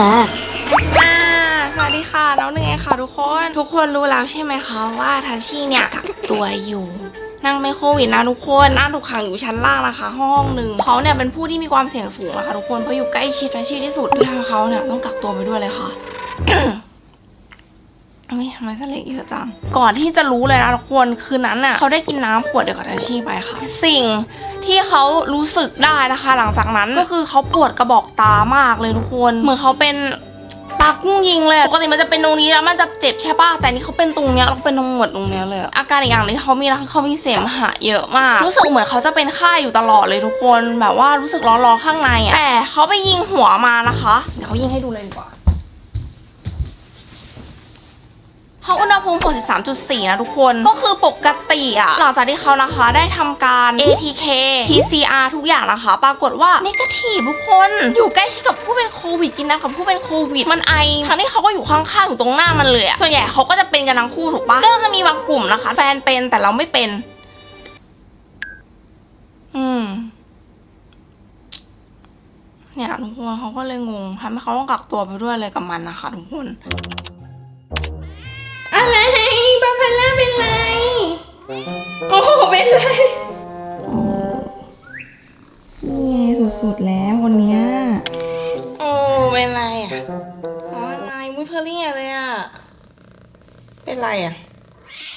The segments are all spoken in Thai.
มาอ่าสวัสดีค่ะน้องหนึ่งเองค่ะทุกคน ทุกคนรู้แล้วใช่ไหมคะว่าทัชชี่เนี่ยกักตัวอยู่นั่งไม่โควิดนะทุกคนนั่งถูกขังอยู่ชั้นล่างนะคะ ห้องหนึ่งเขาเนี่ยเป็นผู้ที่มีความเสี่ยงสูงนะคะทุกคนเพราะอยู่ใกล้ชิดทัชชี่ที่สุดแล้วเขาเนี่ยต้องกักตัวไปด้วยเลยค่ะ ฮ้ยทำไมเสลกเยอะจัง ก่อนที่จะรู้เลยนะทุกคนคืนนั้นน่ะเขาได้กินน้ำขวดเดียวกับทัชชี่ไปค่ะ สิ่งที่เขารู้สึกได้นะคะ หลังจากนั้นก็คือเขาปวดกระบอกตามากเลยทุกคนเหมือนเขาเป็นตากุ้งยิงเลยปกติมันจะเป็นตรงนี้แล้วมันจะเจ็บใช่ป่ะแต่นี่เขาเป็นตรงเนี้ยแล้วเป็นตรงหมดตรงเนี้ยเลย อาการอีกอย่างนึงที่เขามีนะคือเขามีเสมหะเยอะมาก รู้สึกเหมือนเขาจะเป็นไข้อยู่ตลอดเลยทุกคนแบบว่ารู้สึกร้อนๆข้างในอะแต่เขาไปยิงหัวมานะคะ เดี๋ยวเขายิงให้ดูเลยดีกว่า เขาอุณหภูมิ 63.4 นะทุกคน ก็คือปกติอะหลังจากที่เขานะคะได้ทำการ ATK PCR ทุกอย่างนะคะ ปรากฏว่า n นกาทีฟทุกคน อยู่ใกล้ชิดกับผู้เป็นโควิดกินน้ำกับผู้เป็นโควิด มันไอทั้งที่เขาก็อยู่ข้างๆ อยู่ตรงหน้ามันเลยอะส่วนใหญ่เขาก็จะเป็นกันทั้งคู่ถูกปะก็จะมีบางกลุ่มนะคะ แฟนเป็นแต่เราไม่เป็น อืมเนี่ยทุกคนเขาก็เลยงงทำให้เขาต้องกักตัวไปด้วยเลยกับมันนะคะทุกคน อะไรบาพาร่าเป็นไร โอ้โหเป็นไรนี่ไงสุดๆแล้วคนเนี้ยโอ้เป็นไรอะอ๋ออะไรมุ้ยเพลลี่เลยอะ เป็นไรอะ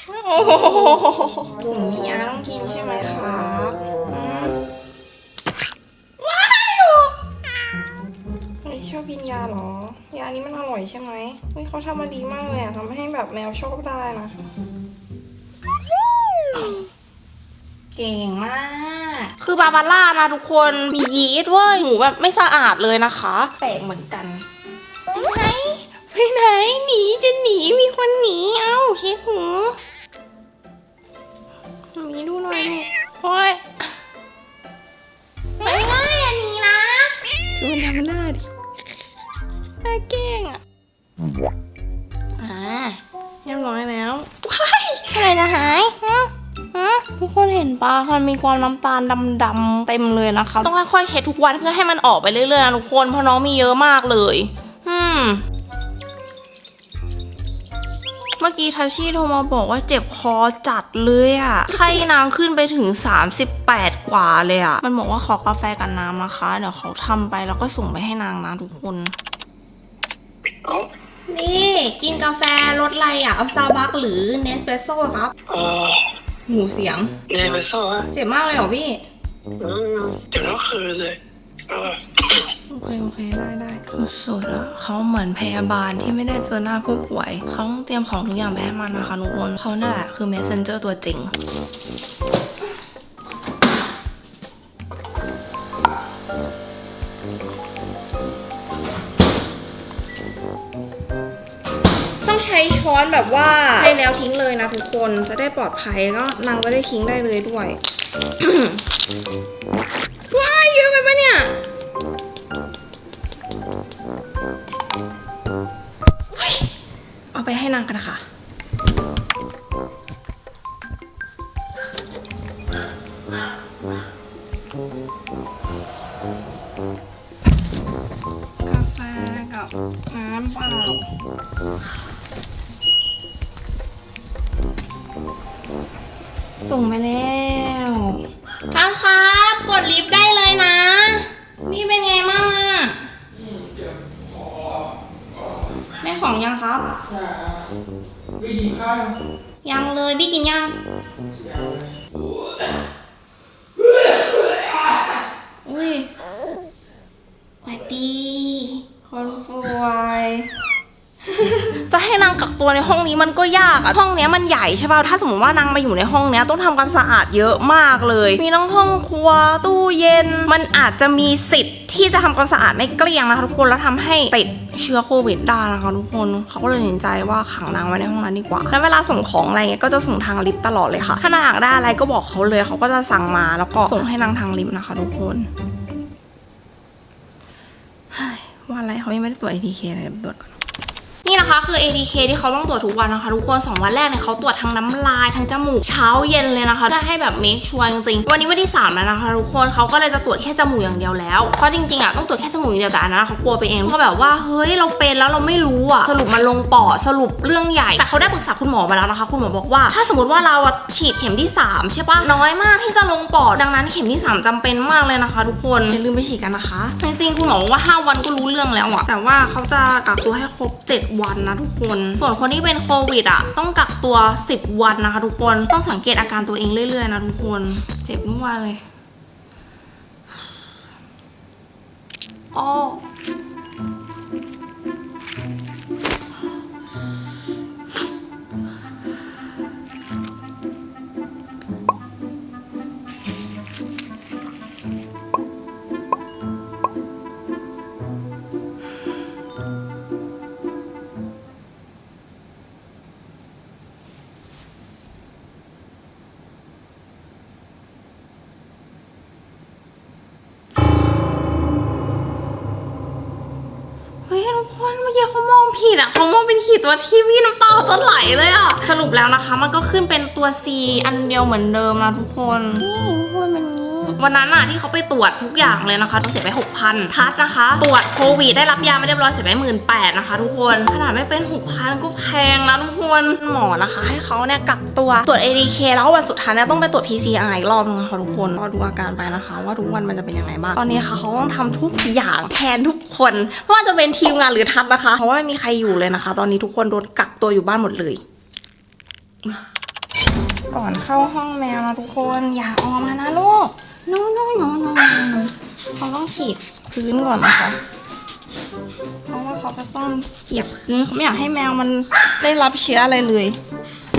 โอ้โหหนูมียาต้องกินใช่ไหมครับ กินยาเหรอ ยานี้มันอร่อยใช่ไหมเฮ้ยเขาทำมาดีมากเลยอะทำให้แบบแมวชอบได้นะ เก่งมาก คือบาบาร่านะทุกคนมียีสต์เว้ยหูแบบไม่สะอาดเลยนะคะแปลกเหมือนกันไปไหนไปไหนหนีจะหนีมีคนหนีเอ้าเช็คหู มันมีความน้ำตาลดำๆเต็มเลยนะคะ ต้องค่อยๆเช็ดทุกวันเพื่อให้มันออกไปเรื่อยๆนะทุกคนเพราะน้องมีเยอะมากเลย อืมเมื่อกี้ทัชชี่โทรมาบอกว่าเจ็บคอจัดเลยอะไข้นางขึ้นไปถึง 38 กว่าเลยอะมันบอกว่าขอกาแฟกับน้ำนะคะ เดี๋ยวเขาทำไปแล้วก็ส่งไปให้นางนะทุกคน นี่ กินกาแฟรสอะไรอะเอาซาบักหรือเนสเปรสโซ่ครับเออ หูเสียง เนเปโซ่ฮะเจ็บมากเลยเหรอพี่ อืมเจ็บทั้งคืนเลยเออโอเค โอเค ได้ได้สุดๆอะเขาเหมือนพยาบาลที่ไม่ได้เจอหน้าผู้ป่วย เขาต้องเตรียมของทุกอย่างไปให้มันนะคะทุกคนเขานั่นแหละคือ messenger ตัวจริง ต้องใช้ช้อนแบบว่าใช้แล้วทิ้งเลยนะทุกคนจะได้ปลอดภัยแล้วนางจะได้ทิ้งได้เลยด้วยว้ายเยอะไปปะเนี่ยเฮ้ยเอาไปให้นางกันค่ะกาแฟกับน้ำเปล่า ส่งไปแล้วท่านครับกดลิฟต์ได้เลยนะ นี่เป็นไงบ้างอะได้ของยังครับ ยังเลยพี่กินยัง อุ้ยสวัสดี คนสวย จะให้นางกัก ตัวในห้องนี้มันก็ยากอะห้องเนี้ยมันใหญ่ใช่ป่ะถ้าสมมติว่านางมาอยู่ในห้องเนี้ยต้องทำความสะอาดเยอะมากเลย มีทั้งห้องครัวตู้เย็น มันอาจจะมีสิทธิ์ที่จะทำความสะอาดไม่เกลี้ยงนะคะทุกคนแล้วทำให้ติดเชื้อโควิดได้นะคะทุกคนเขาก็เลยตัดสินใจว่าขังนางไว้ในห้องนั้นดีกว่า แล้วเวลาส่งของอะไรเงี้ยก็จะส่งทางลิฟต์ตลอดเลยค่ะ ถ้านางอยากได้อะไรก็บอกเขาเลยเขาก็จะสั่งมาแล้วก็ส่งให้นางทางลิฟต์นะคะ ทุกคนว่าอะไรเขายังไม่ได้ตรวจ ATK เลยเดี๋ยวไปตรวจก่อน นี่นะคะคือ ADK ที่เขาต้องตรวจทุกวันนะคะทุกคนสองวันแรกเนี่ยเขาตรวจทั้งน้ำลายทั้งจมูกเช้าเย็นเลยนะคะเพื่อให้แบบ make sure จริงๆวันนี้วันที่สามแล้วนะคะทุกคนเขาก็เลยจะตรวจแค่จมูกอย่างเดียวแล้วเพราะจริงๆอะต้องตรวจแค่จมูกอย่างเดียวแต่อันนั้นเขากลัวไปเองเขาแบบว่าเฮ้ยเราเป็นแล้วเราไม่รู้อะสรุปมันลงปอดสรุปเรื่องใหญ่แต่เขาได้ปรึกษาคุณหมอมาแล้วนะคะ คุณหมอบอกว่า ถ้าสมมติว่าเราฉีดเข็มที่สามใช่ปะน้อยมากที่จะลงปอดดังนั้นเข็มที่สามจำเป็นมากเลยนะคะ ทุกคนอย่าลืมไปฉีดกันนะคะจริงๆคุณหมอบอกว่าห้าวันก็รู้เรื่องแล้วอะแต่ว่าเขาจะกักตัวให้ครบเวันนะทุกคน ส่วนคนที่เป็นโควิดอะ ต้องกักตัว 10 วันนะคะทุกคน ต้องสังเกตอาการตัวเองเรื่อยๆนะทุกคน เจ็บทุกวันเลยอ๋อ องผิดอะเขามองเป็นขีดตัวที่พี่น้ำตาจะไหลเลยอะสรุปแล้วนะคะ มันก็ขึ้นเป็นตัว C อันเดียวเหมือนเดิมนะทุกคน นี่ทุกคนมันนี้ วันนั้นอะที่เขาไปตรวจทุกอย่างเลยนะคะต้องเสียไป6,000ทัดนะคะ ตรวจโควิดได้รับยาไม่เรียบร้อยเสียไปหมื่นแปดนะคะ ทุกคนขนาดไม่เป็น6,000ก็แพงนะทุกคนหมอนะคะ ให้เขาเนี่ยกักตัวตรวจ ADK แล้ววันสุดท้ายเนี่ยต้องไปตรวจ PCR อีกรอบนึงนะคะทุกคนรอดูอาการไปนะคะ ว่าทุกวันมันจะเป็นยังไงบ้างตอนนี้ค่ะเขาต้องทำทุกอย่างแทนทุกคนไม่ว่าจะเป็นทีมงานหรือทัดนะคะ เพราะว่าไม่มีใครอยู่เลยนะคะ ตอนนี้ทุกคนโดนกักตัวอยู่บ้านหมดเลยก่อนเข้าห้องแมวนะทุกคน อย่าออกมานะลูก no no no no no เขาต้องฉีดพื้นก่อนนะคะ เพราะว่าเขาจะต้องเหยียบพื้นเขาไม่อยากให้แมวมันได้รับเชื้ออะไรเลย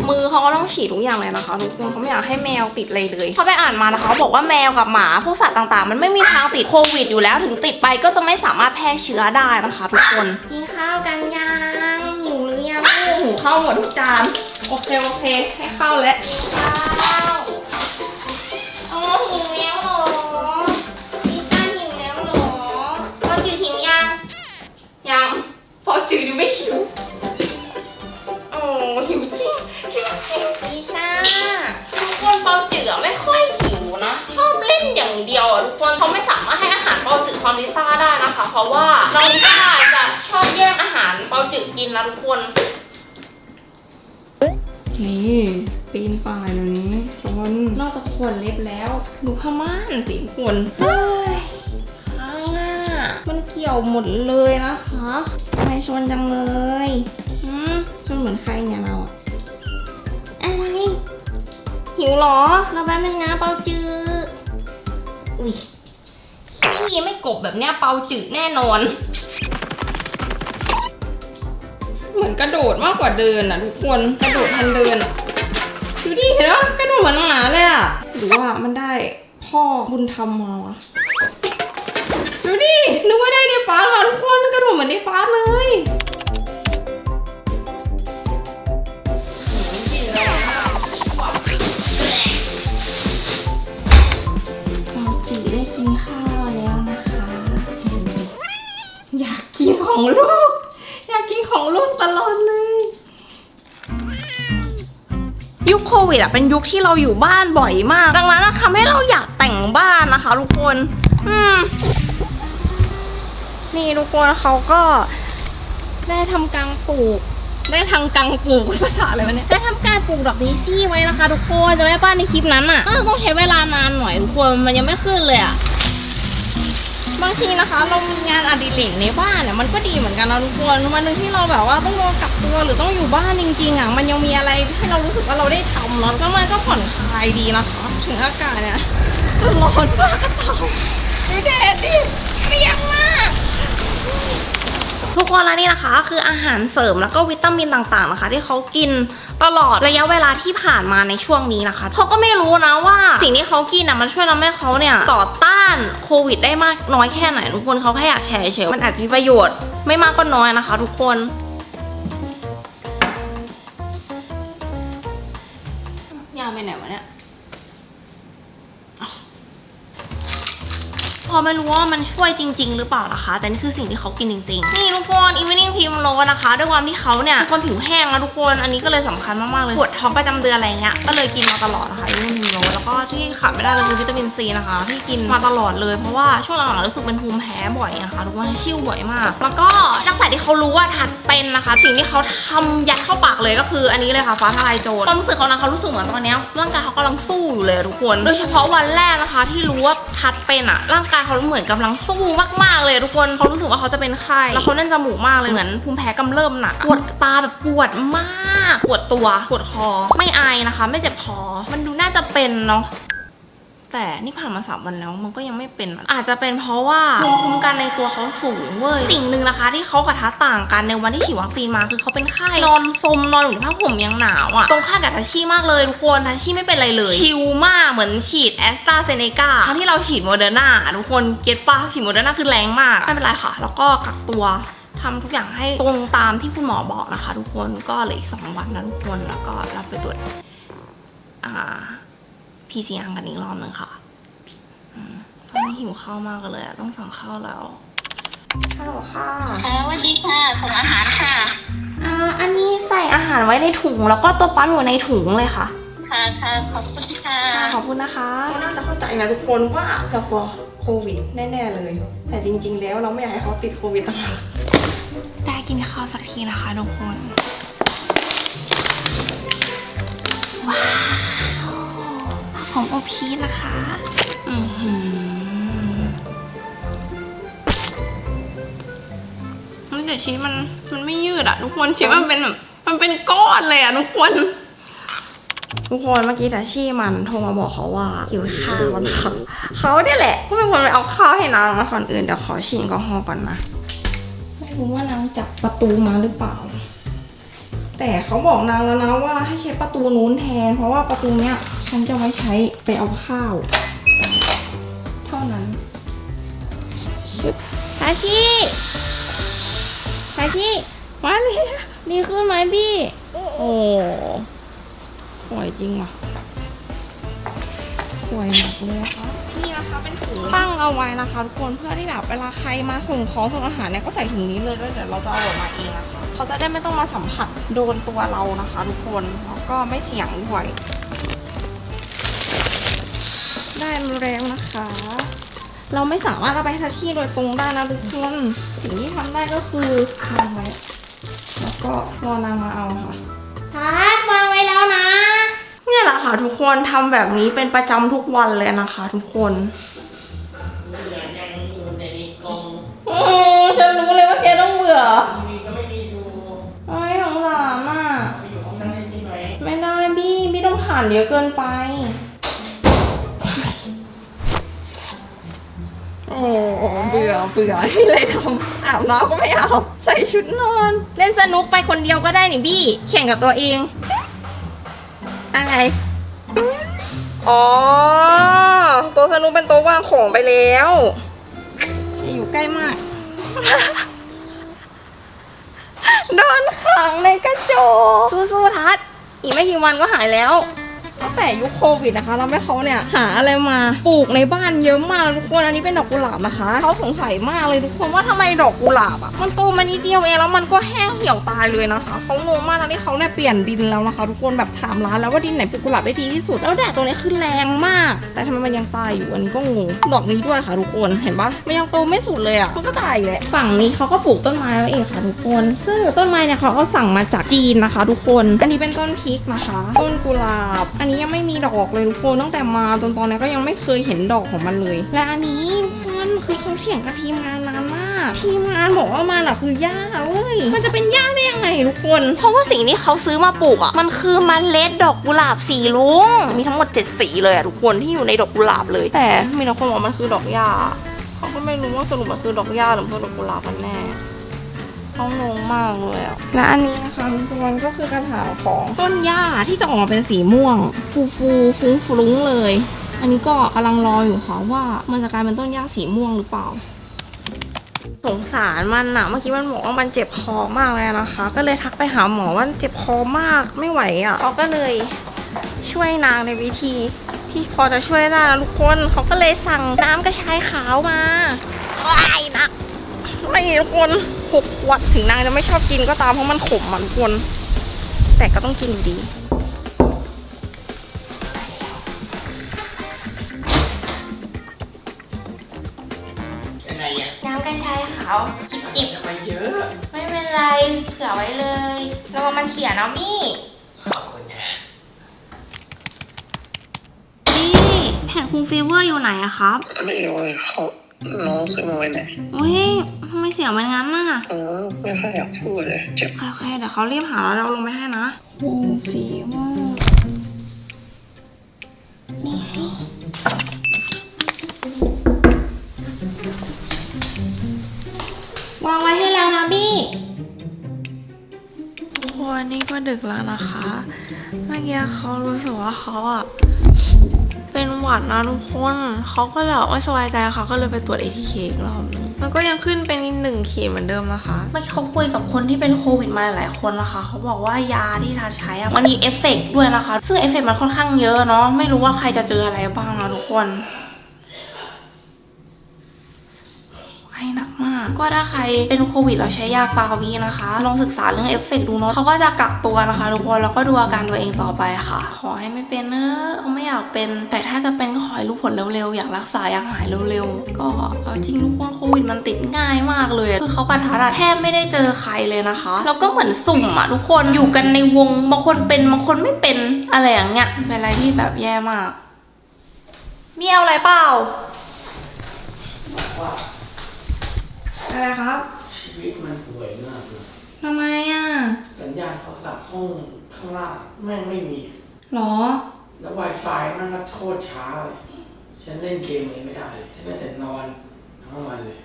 มือเขาก็ต้องฉีดทุกอย่างเลยนะคะทุกคนเขาไม่อยากให้แมวติดอะไรเลยเขาไปอ่านมานะคะเขาบอกว่าแมวกับหมาพวกสัตว์ต่างๆ มันไม่มีทางติดโควิดอยู่แล้ว ถึงติดไปก็จะไม่สามารถแพร่เชื้อได้นะคะทุกคนกินข้าวกันยังหิวหรือยังหูเข้าวหมดทุกจานโอเคโอเคให้เข้าวแล้ว นอกจากขวนเล็บแล้ว ดูผ้าม่านสิทุกคนเฮ้ยข้างหน้ามันเกี่ยวหมดเลยนะคะทำไมชนจังเลยหืมชนเหมือนใครเนี่ยเราอะอะไรหิวเหรอเราแป๊บนึงนะเปาจืดอุ้ยพี่ไม่กบแบบเนี้ยเปาจืดแน่นอน เหมือนกระโดดมากกว่าเดินอะทุกคนกระโดดทันเดินดูดิเห็นปะกระโดดเหมือนหมาเลยอะ หรือว่ามันได้พ่อบุญธรรมมาวะดูดินึกว่าได้เนปาร์ตว่ะทุกคนกระโดดเหมือนเนปาร์ตเลย โควิดอะเป็นยุคที่เราอยู่บ้านบ่อยมาก ดังนั้นทำให้เราอยากแต่งบ้านนะคะทุกคน อืม นี่ทุกคนเขาก็ได้ทำการปลูก ได้ทำกังปลูกภาษาอะไรวะเนี่ย ได้ทำการปลูกดอกเดซี่ไว้นะคะ ทุกคนจะไม่ป้านในคลิปนั้นอะ่ะต้องใช้เวลานานหน่อยทุกคนมันยังไม่ขึ้นเลยอะ บางทีนะคะ เรามีงานอดิเรกในบ้านเนี่ยมันก็ดีเหมือนกันเราทุกคนวันหนึ่งที่เราแบบว่าต้องโดนกับตัวหรือต้องอยู่บ้านจริงๆอะมันยังมีอะไรให้เรารู้สึกว่าเราได้ทำเนาะแล้วมันก็ผ่อนคลายดีนะคะถึงอากาศเนี่ยจะร้อนมากก็ตามดูแดดดิเปรี้ยงมาก ทุกคนแล้วนี่นะคะ คืออาหารเสริมแล้วก็วิตามินต่างๆนะคะ ที่เขากินตลอดระยะเวลาที่ผ่านมาในช่วงนี้นะคะเขาก็ไม่รู้นะว่าสิ่งที่เขากินนะมันช่วยทำให้เขาเนี่ยต่อต้านโควิดได้มากน้อยแค่ไหนทุกคนเขาแค่อยากแชร์เฉยมันอาจจะมีประโยชน์ไม่มากก็น้อยนะคะ ทุกคน พอเขาไม่รู้ว่ามันช่วยจริง ๆ หรือเปล่านะคะ แต่นี่คือสิ่งที่เขากินจริงๆ นี่ทุกคนอีเวนิ่งพิมโรนะคะด้วยความที่เขาเนี่ยเป็นคนผิวแห้งนะทุกคนอันนี้ก็เลยสำคัญมากๆเลยปวดท้องประจำเดือนอะไรเงี้ยก็เลยกินมาตลอดนะคะอีเวนิ่งพิมโรแล้วก็ที่ขาดไม่ได้เลยคือวิตามินซีนะคะ ที่กินมาตลอดเลยเพราะว่าช่วงหลังๆรู้สึกเป็นภูมิแพ้บ่อยนะคะทุกคนชิ่วบ่อยมาก แล้วก็ตั้งแต่ที่เขารู้ว่าทัดเป็นนะคะ สิ่งที่เขาทำยัดเข้าปากเลยก็คืออันนี้เลยค่ะฟ้าทลายโจรความรู้สึกเขานะเขารู้สึกเหมือนตอนนี้ร่างกายเขากำลังสู้อยู่เลยทุกคน โดยเฉพาะวันแรกนะคะ ที่รู้ว่าทัดเป็นอะร่างกายเขาเหมือนกำลังสู้มากๆเลยทุกคนเขารู้สึกว่าเขาจะเป็นไข้แล้วเขาแน่นจมูกมากเลยเหมือนภูมิแพ้กำเริบหนักปวดตาแบบปวดมาก ปวดตัวปวดคอ ไม่ไอนะคะ ไม่เจ็บคอมันดูน่าจะเป็นเนาะ แต่นี่ผ่านมาสามวันแล้วมันก็ยังไม่เป็น อาจจะเป็นเพราะว่าภูมิคุ้มกันในตัวเขาสูงเว้ย สิ่งหนึ่งนะคะ ที่เขากับทัต่างกันในวันที่ฉีดวัคซีนมาคือเขาเป็นไข้นอนสมนอนอยู่ในผ้าห่มยังหนาวอะตรงข้ามกับทัชชี่มากเลยทุกคนทัชชี่ไม่เป็นไรเลย ชิลมากเหมือนฉีดแอสตราเซเนกาทั้งที่เราฉีดโมเดอร์นาทุกคนเก็ตปะฉีดโมเดอร์นาคือแรงมากไม่เป็นไรค่ะ แล้วก็กักตัวทำทุกอย่างให้ตรงตามที่คุณหมอบอกนะคะ ทุกคนก็เหลืออีกสองวันนะทุกคนแล้วก็รับไปตรวจอ่า PCR กันอีกรอบหนึ่งค่ะอืมตอนนี้หิวข้าวมากเลยอะต้องสั่งข้าวแล้วฮัลโหลค่ะค่ะสวัสดีค่ะส่งอาหารค่ะอ่าอันนี้ใส่อาหารไว้ในถุงแล้วก็ตัวปั๊มอยู่ในถุงเลยค่ะ ค่ะค่ะขอบคุณค่ะขอบคุณนะคะน่าจะเข้าใจนะทุกคนว่าเรากลัวโควิดแน่ๆเลย แต่จริง ๆ แล้วเราไม่อยากให้เขาติดโควิดตลอดได้กินข้าวสักทีนะคะทุกคน ว้าว หอมอบชีสนะคะอือหือแต่ชีสมันมันไม่ยืดอะทุกคนชีสมันเป็นแบบมันเป็นก้อนเลยอะทุกคนทุกคนเมื่อกี้แต่ชี่มันโทรมาบอกเขาว่าหิวข้าวนะคะเขาเนี่ยแหละก็เป็นคนไปเอาข้าวให้นางมาก่อนอื่นเดี๋ยวขอฉีดแอลกอฮอล์ก่อนนะ ไม่รู้ว่านางจับประตูมาหรือเปล่า แต่เขาบอกนางแล้วนะว่าให้ใช้ประตูนู้นแทน เพราะว่าประตูเนี้ยฉันจะไว้ใช้ไปเอาข้าว เท่านั้นชึบทาชิทาชิมาเลยดีขึ้นไหมพี่ โอ้ป่วยจริงว่ะป่วยหนักเลยค่ะนี่นะคะเป็นถุงตั้งเอาไว้นะคะทุกคนเพื่อที่แบบเวลาใครมาส่งของส่งอาหารเนี่ยก็ใส่ถุงนี้เลยแล้วเดี๋ยวเราจะเอาออกมาเองนะคะ เขาจะได้ไม่ต้องมาสัมผัสโดนตัวเรานะคะทุกคนแล้วก็ไม่เสี่ยงด้วยได้มาแล้วนะคะ เราไม่สามารถเอาไปทัชที่โดยตรงได้นะทุกคนสิ่งที่ทำได้ก็คือวางไว้แล้วก็รอนางมาเอาค่ะทัดวางไว้แล้วนะเนี่ยแหละค่ะทุกคนทำแบบนี้เป็นประจำทุกวันเลยนะคะ ทุกคนเบื่อยังอยู่ในกรงอืมฉันรู้เลยว่าแกต้องเบื่อานเยอะเกินไป โอ้เบื่อเบื่อไม่เลยทำอาบน้ำก็ไม่เอา ใส่ชุดนอน เล่นสนุกไปคนเดียวก็ได้นี่บี้ แข่งกับตัวเอง อะไร อ๋อ ตัวสนุกเป็นตัววางของไปแล้วอย่าอยู่ใกล้มากโดนขังในกระจกสู้ๆทัด อีกไม่กี่วันก็หายแล้ว ตั้งแต่ยุคโควิดนะคะเราให้เขาเนี่ยหาอะไรมาปลูกในบ้านเยอะมากทุกคนอันนี้เป็นดอกกุหลาบนะคะเขาสงสัยมากเลยทุกคนว่าทำไมดอกกุหลาบอะมันโตมานิดเดียวเองแล้วมันก็แห้งเหี่ยวตายเลยนะคะเขางงมากตอนที่เขาเนี่ยเปลี่ยนดินแล้วนะคะ ทุกคนแบบถามร้านแล้วว่าดินไหนปลูกกุหลาบได้ดีที่สุดแล้วแดดตัวนี้คือแรงมาก แต่ทำไมมันยังตายอยู่อันนี้ก็งงดอกนี้ด้วยค่ะทุกคนเห็นปะมันยังโตไม่สุดเลยอะมันก็ตายแหละฝั่งนี้เขาก็ปลูกต้นไม้ไว้เองค่ะทุกคน ซึ่งต้นไม้เนี่ยเขาก็สั่งมาจากจีนนะคะ ทุกคน อันนี้เป็นต้นพริกนะคะ ต้นกุหลาบอันนี้ยังไม่มีดอกเลยทุกคนตั้งแต่มาจนตอนนี้ก็ยังไม่เคยเห็นดอกของมันเลย และอันนี้ทุกคนคือเขาเถียงกับทีมงานนานมาก ทีมงานบอกว่ามันอะคือหญ้าเว้ยมันจะเป็นหญ้าได้ยังไงทุกคน เพราะว่าสิ่งที่เขาซื้อมาปลูกอะมันคือเมล็ดดอกกุหลาบสีลุงมีทั้งหมดเจ็ดสีเลยอะทุกคนที่อยู่ในดอกกุหลาบเลย แต่มีแต่คนบอกมันคือดอกหญ้าเขาก็ไม่รู้ว่าสรุปมันคือดอกหญ้าหรือมันคือดอกกุหลาบกันแน่ เขางงมากเลยอะและอันนี้นะคะทุกคนก็คือกระถางของต้นหญ้าที่จะออกมาเป็นสีม่วง ฟูฟูฟุ้งฟรุ้งเลย อันนี้ก็กำลังรออยู่ค่ะว่ามันจะกลายเป็นต้นหญ้าสีม่วงหรือเปล่า สงสารมันอะเมื่อกี้มันบอกว่ามันเจ็บคอมากเลยนะคะ ก็เลยทักไปหาหมอว่าเจ็บคอมากไม่ไหวอะเขาก็เลยช่วยนางในวิธีที่พอจะช่วยได้นะทุกคนเขาก็เลยสั่งน้ำกระชายขาวมาว้ายนะ ไม่ทุกคนหกขวดถึงนางจะไม่ชอบกินก็ตามเพราะมันขมอะทุกคน แต่ก็ต้องกินอยู่ดียังไงอะน้ำกระชายขาวจิบทำไมเยอะๆไม่เป็นไรเผื่อไว้เลยระวังมันเสียนะมี่ขอบคุณฮะพี่แผ่นคูลฟีเวอร์อยู่ไหนอะครับ ไม่รู้เลยเขา น้องซื้อมาไว้ไหนอุ้ยทำไมเสียงมันงั้นน่ะเออไม่ค่อยอยากพูดเลยเจ็บโอเคๆเดี๋ยวเขารีบหาแล้วเราลงไปให้นะคูลฟีเวอร์นี่ไงวางไว้ให้แล้วนะบี้ทุกคนนี่ก็ดึกแล้วนะคะ เมื่อกี้เขารู้สึกว่าเขาอะ เป็นหวัดนะทุกคนเขาก็เลยไม่สบายใจเขาก็เลยไปตรวจ ATK อีกรอบหนึงมันก็ยังขึ้นเป็นหนึ่งขีดเหมือนเดิมนะคะเมื่อกี้เขาคุยกับคนที่เป็นโควิดมาหลายคนนะคะ เขาบอกว่ายาที่ทาใช้อะมันมีเอฟเฟกด้วยนะคะ ซึ่งเอฟเฟกมันค่อนข้างเยอะเนาะไม่รู้ว่าใครจะเจออะไรบ้างนะทุกคน ไอหนั ก็ถ้าใครเป็นโควิดแล้วใช้ยาฟาวีนะคะ ลองศึกษาเรื่องเอฟเฟกต์ดูเนาะเขาก็จะกักตัวนะคะทุกคนแล้วก็ดูอาการตัวเองต่อไปค่ะ ขอให้ไม่เป็นเนอะเขาไม่อยากเป็น แต่ถ้าจะเป็นก็ขอให้รู้ผลเร็วๆ อยากรักษาอยากหายเร็วๆ ก็เอาจริงทุกคนโควิดมันติดง่ายมากเลย คือเขากระทัดอะแทบไม่ได้เจอใครเลยนะคะ แล้วก็เหมือนสุ่มอะทุกคนอยู่กันในวงบางคนเป็นบางคนไม่เป็นอะไรอย่างเงี้ยเป็นอะไรที่แบบแย่มากมีเอาอะไรเปล่า อกว่าอะไรครับ ชีวิตมันห่วยมากเลยทำไมอะ สัญญาณโทรศัพท์ห้องข้างล่างแม่งไม่มี หรอ แล้ว Wi-Fi มันก็โคตรช้าเลย ฉันเล่นเกมเลยไม่ได้เลยฉันได้แต่นอนทั้งวันเลย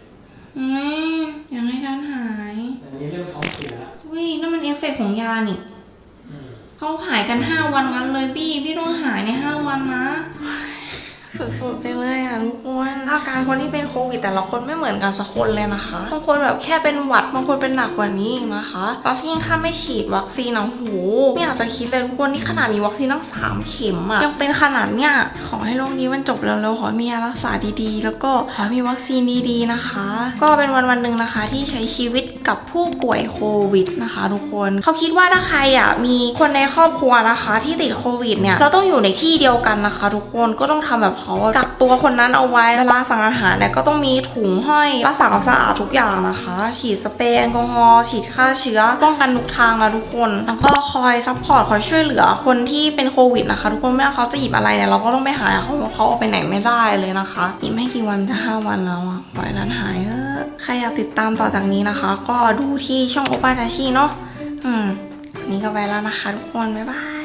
อืมยังให้ท่านหายอันนี้เรื่องท้องเสียละวินั่นมันเอฟเฟกต์ของยานี่อืมเขาหายกันห้าวันงั้นเลยพี่พี่ต้องหายในห้าวันนะ สุดๆไปเลยอะทุกคนอาการคนที่เป็นโควิดแต่ละคนไม่เหมือนกันสักคนเลยนะคะบางคนแบบแค่เป็นหวัดบางคนเป็นหนักกว่านี้นะคะแล้วที่ยิ่งถ้าไม่ฉีดวัคซีนนะโหไม่อยากจะคิดเลยทุกคนนี่ขนาดมีวัคซีนตั้งสามเข็มอะยังเป็นขนาดเนี้ยขอให้โรคนี้มันจบเร็วๆขอมียารักษาดีๆ แล้วก็ขอมีวัคซีนดีๆนะคะ ก็เป็นวันวันหนึ่งนะคะ ที่ใช้ชีวิตกับผู้ป่วยโควิดนะคะ ทุกคนเขาคิดว่าถ้าใครอะมีคนในครอบครัวนะคะ ที่ติดโควิดเนี่ยเราต้องอยู่ในที่เดียวกันนะคะ ทุกคนก็ต้องทำแบบเขากักตัวคนนั้นเอาไว้เวลาสั่งอาหารเนี่ยก็ต้องมีถุงห้อยรักษาความสะอาดทุกอย่างนะคะ ฉีดสเปรย์แอลกอฮอล์ฉีดฆ่าเชื้อป้องกันทุกทางนะทุกคน แล้วก็คอยซัพพอร์ตคอยช่วยเหลือคนที่เป็นโควิดนะคะ ทุกคนไม่ว่าเขาจะหยิบอะไรเนี่ยเราก็ต้องไปหาเขาเขาเอาไปไหนไม่ได้เลยนะคะอีกไม่กี่วันจะห้าวันแล้วอะปล่อยนั้นหายเถอใครอยากติดตามต่อจากนี้นะคะ ก็ดูที่ช่องโอปาทาชิเนาะอืมนนี้ก็ไปแล้วนะคะ ทุกคนบ๊ายบาย